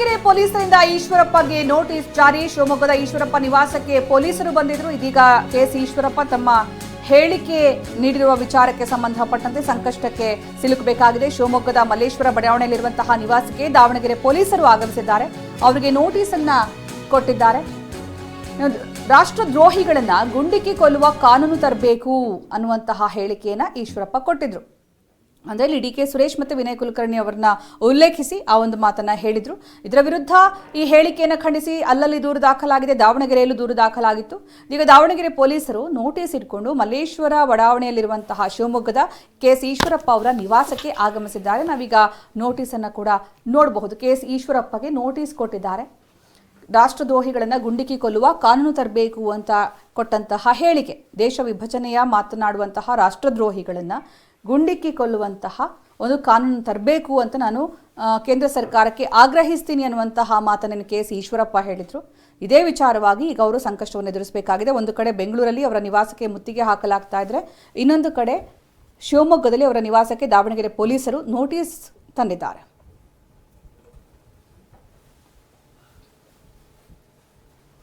ದಾವಣಗೆರೆ ಪೊಲೀಸರಿಂದ ಈಶ್ವರಪ್ಪಗೆ ನೋಟಿಸ್ ಜಾರಿ. ಶಿವಮೊಗ್ಗದ ಈಶ್ವರಪ್ಪ ನಿವಾಸಕ್ಕೆ ಪೊಲೀಸರು ಬಂದಿದ್ರು. ಇದೀಗ ಕೆಎಸ್ ಈಶ್ವರಪ್ಪ ತಮ್ಮ ಹೇಳಿಕೆ ನೀಡಿರುವ ವಿಚಾರಕ್ಕೆ ಸಂಬಂಧಪಟ್ಟಂತೆ ಸಂಕಷ್ಟಕ್ಕೆ ಸಿಲುಕಬೇಕಾಗಿದೆ. ಶಿವಮೊಗ್ಗದ ಮಲ್ಲೇಶ್ವರ ಬಡಾವಣೆಯಲ್ಲಿರುವಂತಹ ನಿವಾಸಕ್ಕೆ ದಾವಣಗೆರೆ ಪೊಲೀಸರು ಆಗಮಿಸಿದ್ದಾರೆ. ಅವರಿಗೆ ನೋಟಿಸ್ ಅನ್ನ ಕೊಟ್ಟಿದ್ದಾರೆ. ರಾಷ್ಟ್ರದ್ರೋಹಿಗಳನ್ನ ಗುಂಡಿಕ್ಕಿ ಕೊಲ್ಲುವ ಕಾನೂನು ತರಬೇಕು ಅನ್ನುವಂತಹ ಹೇಳಿಕೆಯನ್ನ ಈಶ್ವರಪ್ಪ ಕೊಟ್ಟಿದ್ರು. ಅಂದ್ರೆ ಇಲ್ಲಿ ಡಿ ಕೆ ಸುರೇಶ್ ಮತ್ತು ವಿನಯ್ ಕುಲಕರ್ಣಿ ಅವರನ್ನ ಉಲ್ಲೇಖಿಸಿ ಆ ಒಂದು ಮಾತನ್ನ ಹೇಳಿದ್ರು. ಇದರ ವಿರುದ್ಧ ಈ ಹೇಳಿಕೆಯನ್ನು ಖಂಡಿಸಿ ಅಲ್ಲಲ್ಲಿ ದೂರು ದಾಖಲಾಗಿದೆ, ದಾವಣಗೆರೆಯಲ್ಲೂ ದೂರು ದಾಖಲಾಗಿತ್ತು. ಈಗ ದಾವಣಗೆರೆ ಪೊಲೀಸರು ನೋಟಿಸ್ ಇಟ್ಕೊಂಡು ಮಲ್ಲೇಶ್ವರ ಬಡಾವಣೆಯಲ್ಲಿರುವಂತಹ ಶಿವಮೊಗ್ಗದ ಕೆ ಎಸ್ ಈಶ್ವರಪ್ಪ ಅವರ ನಿವಾಸಕ್ಕೆ ಆಗಮಿಸಿದ್ದಾರೆ. ನಾವೀಗ ನೋಟಿಸ್ ಅನ್ನ ಕೂಡ ನೋಡಬಹುದು. ಕೆ ಎಸ್ ಈಶ್ವರಪ್ಪಗೆ ನೋಟಿಸ್ ಕೊಟ್ಟಿದ್ದಾರೆ. ರಾಷ್ಟ್ರದ್ರೋಹಿಗಳನ್ನ ಗುಂಡಿಕ್ಕಿ ಕೊಲ್ಲುವ, ಕಾನೂನು ತರಬೇಕು ಅಂತ ಕೊಟ್ಟಂತಹ ಹೇಳಿಕೆ, ದೇಶ ವಿಭಜನೆಯ ಮಾತನಾಡುವಂತಹ ರಾಷ್ಟ್ರದ್ರೋಹಿಗಳನ್ನು ಗುಂಡಿಕ್ಕಿ ಕೊಲ್ಲುವಂತಹ ಒಂದು ಕಾನೂನು ತರಬೇಕು ಅಂತ ನಾನು ಕೇಂದ್ರ ಸರ್ಕಾರಕ್ಕೆ ಆಗ್ರಹಿಸ್ತೀನಿ ಅನ್ನುವಂತಹ ಮಾತನ್ನು ಕೆ ಎಸ್ ಈಶ್ವರಪ್ಪ ಹೇಳಿದರು. ಇದೇ ವಿಚಾರವಾಗಿ ಈಗ ಅವರು ಸಂಕಷ್ಟವನ್ನು ಎದುರಿಸಬೇಕಾಗಿದೆ. ಒಂದು ಕಡೆ ಬೆಂಗಳೂರಲ್ಲಿ ಅವರ ನಿವಾಸಕ್ಕೆ ಮುತ್ತಿಗೆ ಹಾಕಲಾಗ್ತಾ ಇದ್ದರೆ ಇನ್ನೊಂದು ಕಡೆ ಶಿವಮೊಗ್ಗದಲ್ಲಿ ಅವರ ನಿವಾಸಕ್ಕೆ ದಾವಣಗೆರೆ ಪೊಲೀಸರು ನೋಟಿಸ್ ತಂದಿದ್ದಾರೆ.